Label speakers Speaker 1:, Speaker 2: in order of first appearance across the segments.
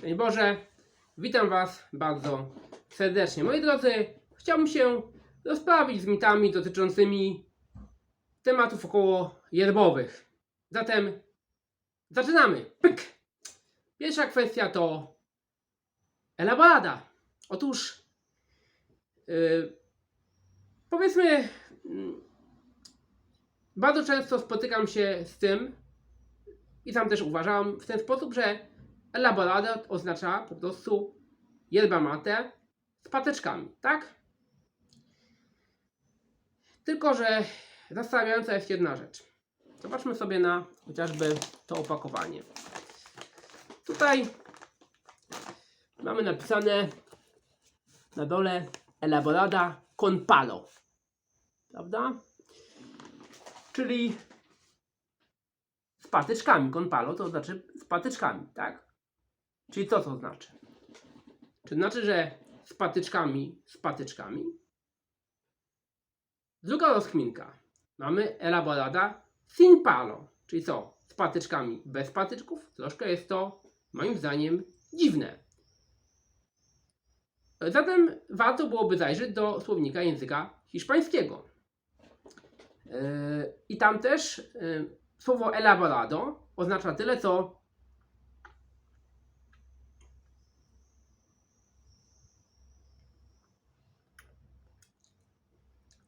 Speaker 1: Szczęść Boże, witam Was bardzo serdecznie. Moi drodzy, chciałbym się rozprawić z mitami dotyczącymi tematów około yerbowych. Zatem zaczynamy. Pyk! Pierwsza kwestia to elaborada. Otóż yy, powiedzmy mm, bardzo często spotykam się z tym i sam też uważam w ten sposób, że elaborada oznacza po prostu yerba mate z patyczkami, tak? Tylko, że zastanawiająca jest jedna rzecz. Zobaczmy sobie na chociażby to opakowanie. Tutaj mamy napisane na dole elaborada con palo. Prawda? Czyli z patyczkami. Con palo to znaczy z patyczkami, tak? Czyli co to znaczy? Czy znaczy, że z patyczkami, z patyczkami? Druga rozkminka. Mamy elaborada sin palo, czyli co? Z patyczkami bez patyczków? Troszkę jest to, moim zdaniem, dziwne. Zatem warto byłoby zajrzeć do słownika języka hiszpańskiego. Yy, I tam też yy, słowo elaborado oznacza tyle, co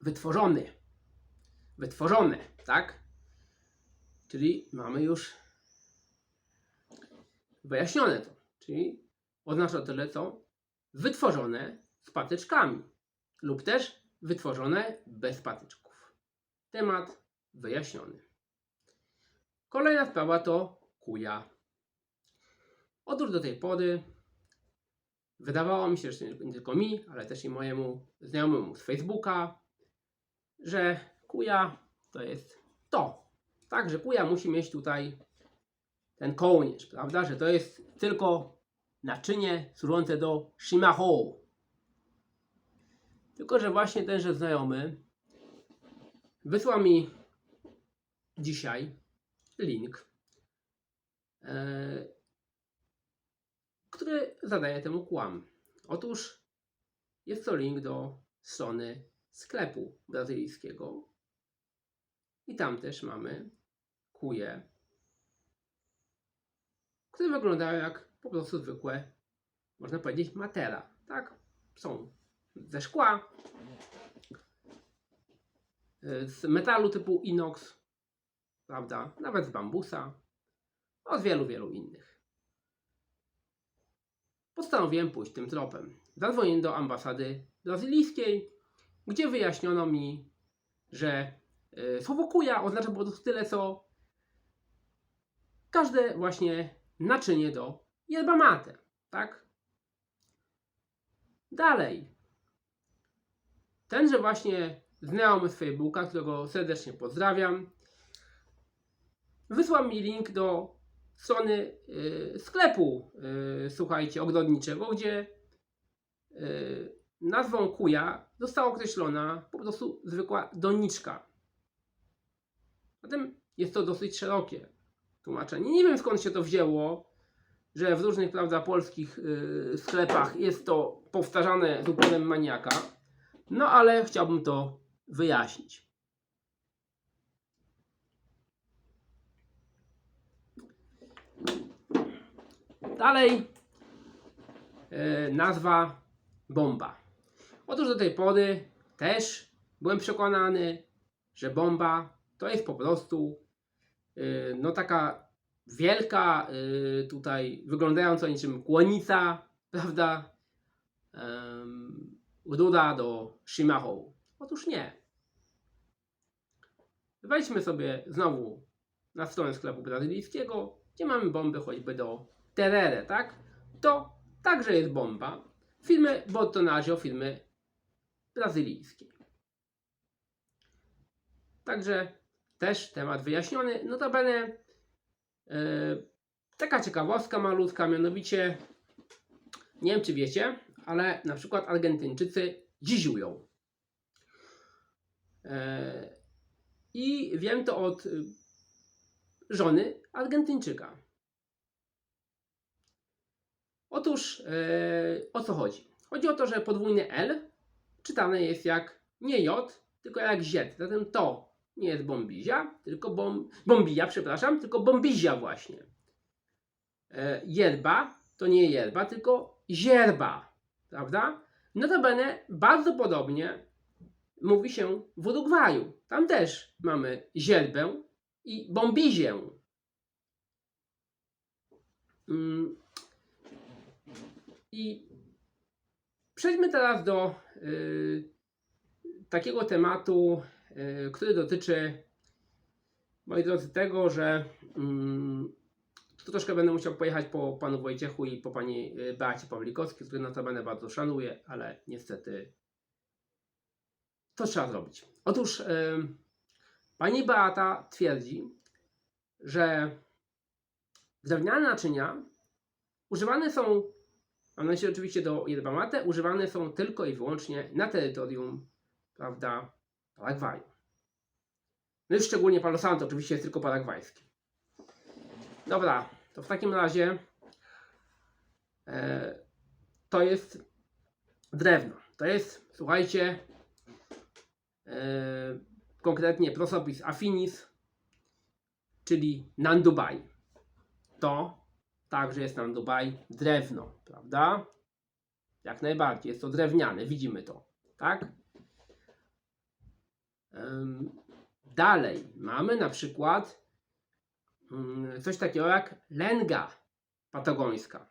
Speaker 1: wytworzony. Wytworzone, tak? Czyli mamy już wyjaśnione to. Czyli oznacza tyle, co wytworzone z patyczkami lub też wytworzone bez patyczków. Temat wyjaśniony. Kolejna sprawa to kuja. Otóż do tej pory wydawało mi się, że nie tylko mi, ale też i mojemu znajomemu z Facebooka, że kuja to jest to. Tak, że kuja musi mieć tutaj ten kołnierz, prawda? Że to jest tylko naczynie służące do shimaho. Tylko, że właśnie tenże znajomy wysłał mi dzisiaj link, e, który zadaje temu kłam. Otóż jest to link do strony sklepu brazylijskiego i tam też mamy kuje, które wyglądają jak po prostu zwykłe, można powiedzieć, matera. Tak? Są ze szkła, y, z metalu typu inox, prawda? Nawet z bambusa, od wielu, wielu innych. Postanowiłem pójść tym tropem. Zadzwoniłem do ambasady brazylijskiej, gdzie wyjaśniono mi, że y, słowo kuja oznacza po prostu tyle, co każde właśnie naczynie do yerba mate, tak? Dalej. Tenże właśnie znajomy z Facebooka, którego serdecznie pozdrawiam, wysłał mi link do strony y, sklepu, y, słuchajcie, ogrodniczego, gdzie y, nazwą kuja została określona po prostu zwykła doniczka. Zatem jest to dosyć szerokie tłumaczenie. Nie wiem skąd się to wzięło, że w różnych, prawda, polskich y, sklepach jest to powtarzane z uporem maniaka. No ale chciałbym to wyjaśnić. Dalej y, nazwa bomba. Otóż do tej pory też byłem przekonany, że bomba to jest po prostu y, no taka wielka, y, tutaj wyglądająca niczym kłonica, prawda? Ruda do Shimaho. Otóż nie. Wejdźmy sobie znowu na stronę sklepu brazylijskiego, gdzie mamy bomby choćby do Terere, tak? To także jest bomba firmy Bottonazio, firmy brazylijskiej. Także też temat wyjaśniony. Notabene yy, taka ciekawostka malutka, mianowicie nie wiem czy wiecie, ale na przykład Argentyńczycy dziziują. Yy, I wiem to od y, żony Argentyńczyka. Otóż e, o co chodzi? Chodzi o to, że podwójne L czytane jest jak nie J, tylko jak Z. Zatem to nie jest bombizia, tylko bom, bombija, przepraszam, tylko bombizia właśnie. E, to nie yerba, tylko zierba, prawda? Notabene bardzo podobnie mówi się w Urugwaju. Tam też mamy zierbę i bombizię. Mm. I przejdźmy teraz do takiego tematu, y, który dotyczy, moi drodzy, tego, że mm, tu troszkę będę musiał pojechać po panu Wojciechu i po pani y, Beacie Pawlikowskiej, których notabene bardzo szanuję, ale niestety to trzeba zrobić. Otóż y, pani Beata twierdzi, że drewniane naczynia używane są, mam na myśli oczywiście do yerba mate, używane są tylko i wyłącznie na terytorium, prawda, Paragwaju. No i szczególnie Palo Santo oczywiście jest tylko paragwajski. Dobra, to w takim razie e, to jest drewno. To jest, słuchajcie, e, konkretnie Prosopis affinis, czyli Nandubaj. To także jest Nandubaj drewno, prawda? Jak najbardziej, jest to drewniane, widzimy to, tak? Dalej mamy na przykład mm, coś takiego jak lęga patagońska,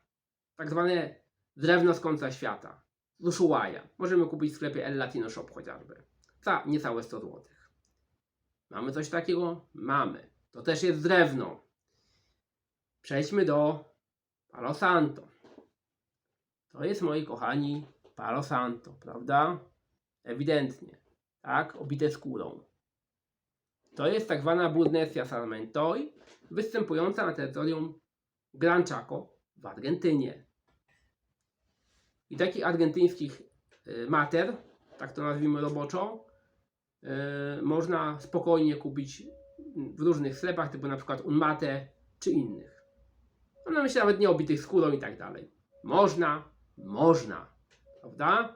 Speaker 1: tak zwane drewno z końca świata, z Ushuaia. Możemy kupić w sklepie El Latino Shop chociażby, za niecałe 100 zł. Mamy coś takiego? Mamy. To też jest drewno. Przejdźmy do Palo Santo. To jest, moi kochani, Palo Santo, prawda? Ewidentnie, tak? Obite skórą. To jest tak zwana Burnesia salmentoi, występująca na terytorium Gran Chaco w Argentynie. I takich argentyńskich y, mater, tak to nazwijmy roboczo, y, można spokojnie kupić w różnych sklepach, typu na przykład Unmate czy innych. Mam na myśli nawet nie obitych skórą i tak dalej. Można, można, prawda?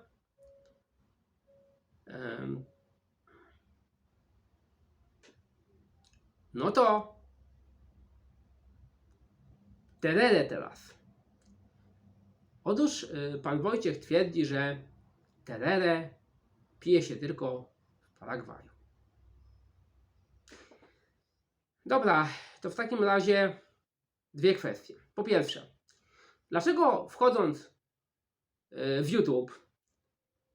Speaker 1: No to terere teraz. Otóż y, pan Wojciech twierdzi, że terere pije się tylko w Paragwaju. Dobra, to w takim razie dwie kwestie. Po pierwsze, dlaczego wchodząc y, w YouTube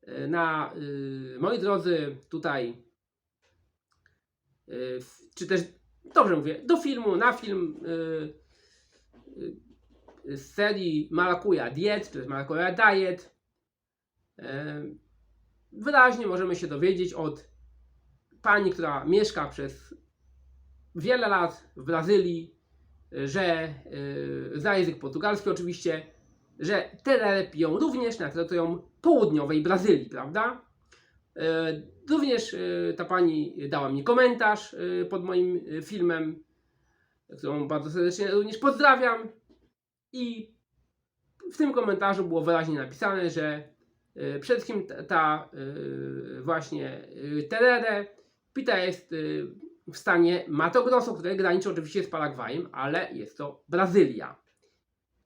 Speaker 1: y, na, y, moi drodzy, tutaj, czy też dobrze mówię, do filmu, na film z serii Marakuja Diet, to jest Marakuja Diet. Wyraźnie możemy się dowiedzieć od pani, która mieszka przez wiele lat w Brazylii, że y, zna język portugalski oczywiście, że terere piją również na terytorium południowej Brazylii, prawda? E, Również e, ta pani dała mi komentarz pod moim filmem, którą bardzo serdecznie również pozdrawiam. I w tym komentarzu było wyraźnie napisane, że przede wszystkim ta, ta właśnie terere pita jest w stanie Mato Grosso, które graniczy oczywiście z Paragwajem, ale jest to Brazylia.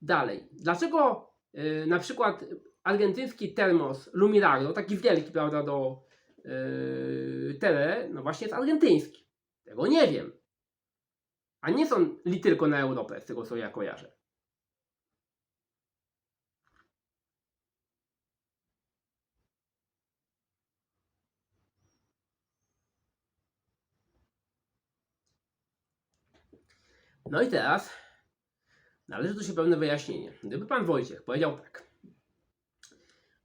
Speaker 1: Dalej, dlaczego e, na przykład argentyński termos Lumiragro, taki wielki, prawda, do yy, tele, no właśnie jest argentyński. Tego nie wiem. A nie są li tylko na Europę, z tego co ja kojarzę. No i teraz należy tu się pewne wyjaśnienie. Gdyby pan Wojciech powiedział tak,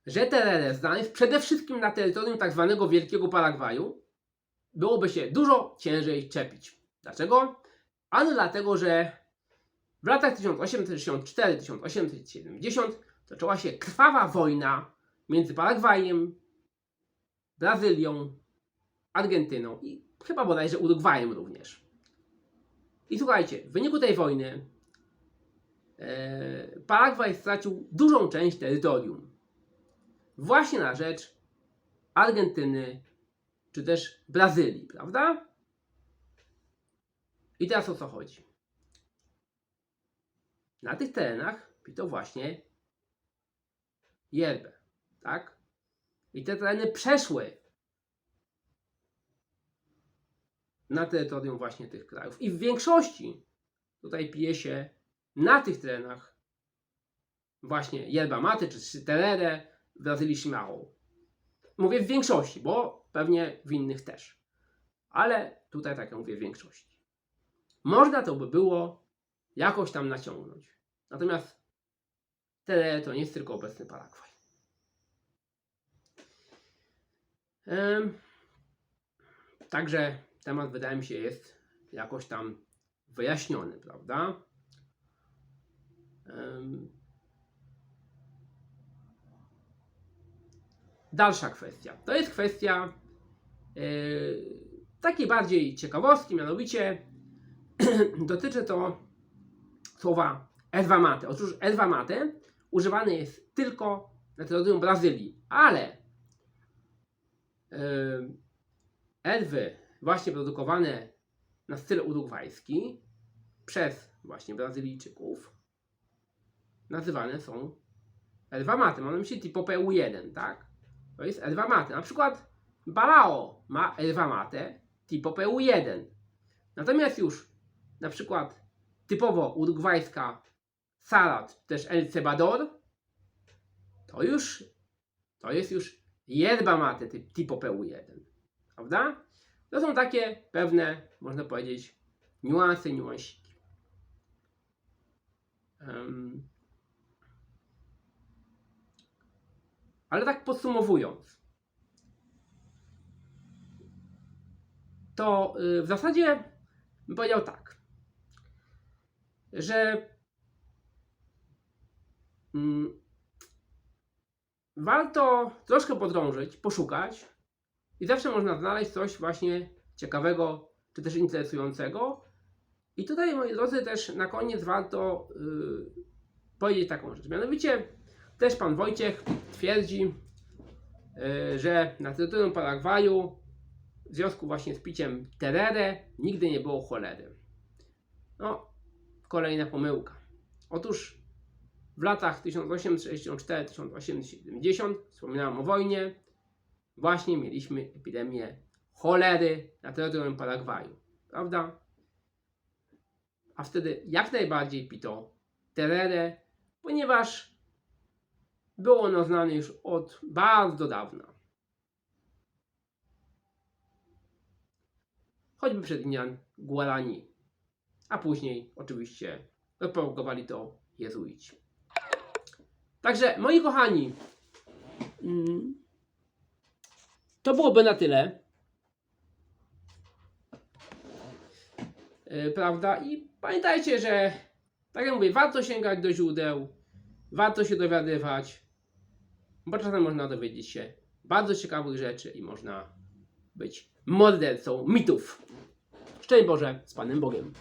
Speaker 1: że terere znane jest przede wszystkim na terytorium tak zwanego Wielkiego Paragwaju, byłoby się dużo ciężej czepić. Dlaczego? Ano dlatego, że w latach 1864-1870 toczyła się krwawa wojna między Paragwajem, Brazylią, Argentyną i chyba bodajże Urugwajem również. I słuchajcie, w wyniku tej wojny e, Paragwaj stracił dużą część terytorium. Właśnie na rzecz Argentyny czy też Brazylii, prawda? I teraz o co chodzi? Na tych terenach pito właśnie yerbę, tak? I te tereny przeszły na terytorium właśnie tych krajów. I w większości tutaj pije się na tych terenach właśnie yerba mate czy terere w Brazylii chimarrão. Mówię w większości, bo pewnie w innych też. Ale tutaj tak jak mówię w większości. Można to by było jakoś tam naciągnąć. Natomiast terere to nie jest tylko obecny Paragwaj. Em, Także temat wydaje mi się jest jakoś tam wyjaśniony, prawda? Dalsza kwestia. To jest kwestia yy, takiej bardziej ciekawostki, mianowicie dotyczy to słowa erva. Otóż erva mate używane jest tylko na terytorium Brazylii, ale yy, właśnie produkowane na styl urugwajski przez właśnie Brazylijczyków nazywane są erva mate. Mam na myśli tipo PU1, tak? To jest erva mate. Na przykład Balao ma erva mate tipo PU1. Natomiast już na przykład typowo urugwajska Salat, też El Cebador, to już to jest już yerba mate typ, tipo PU1. Prawda? To są takie pewne, można powiedzieć, niuanse, niuansiki. Em, Ale tak podsumowując, to y, w zasadzie bym powiedział tak, że mm, warto troszkę podrążyć, poszukać i zawsze można znaleźć coś właśnie ciekawego czy też interesującego. I tutaj, moi drodzy, też na koniec warto y, powiedzieć taką rzecz. Mianowicie, też pan Wojciech twierdzi, y, że na terytorium Paragwaju w związku właśnie z piciem terere nigdy nie było cholery. No, kolejna pomyłka. Otóż w latach 1864-1870, wspominałem o wojnie, właśnie mieliśmy epidemię cholery na terytorium Paragwaju, prawda? A wtedy jak najbardziej pito terere, ponieważ było ono znane już od bardzo dawna. Choćby przed Indian Guarani, a później oczywiście propagowali to jezuici. Także moi kochani, mm, to byłoby na tyle. Yy, Prawda? I pamiętajcie, że tak jak mówię, warto sięgać do źródeł, warto się dowiadywać, bo czasem można dowiedzieć się bardzo ciekawych rzeczy i można być mordercą mitów. Szczęść Boże z Panem Bogiem.